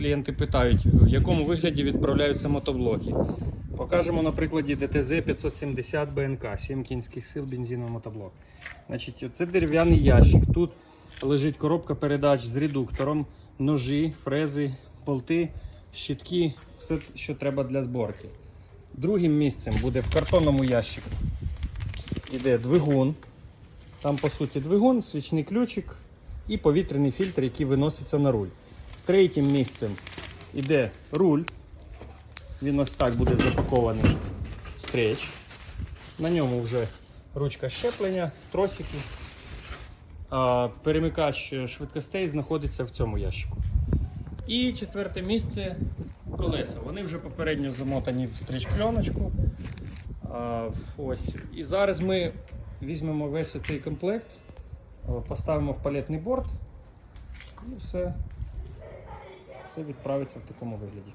клієнти питають, в якому вигляді відправляються мотоблоки. Покажемо на прикладі ДТЗ 570 БНК, 7 кінських сил бензиновий мотоблок. Значить, це дерев'яний ящик. Тут лежить коробка передач з редуктором, ножі, фрези, болти, щітки, все, що треба для зборки. Другим місцем буде в картонному ящику. Іде двигун. Там, по суті, двигун, свічний ключик і повітряний фільтр, який виноситься на руль. Третім місцем іде руль. Він ось так буде запакований в стрейч. На ньому вже ручка щеплення, тросики. А перемикач швидкостей знаходиться в цьому ящику. І четверте місце колеса. Вони вже попередньо замотані в стріч пленочку. Ось. І зараз ми візьмемо весь цей комплект, поставимо в палетний борт і все, все відправиться в такому вигляді.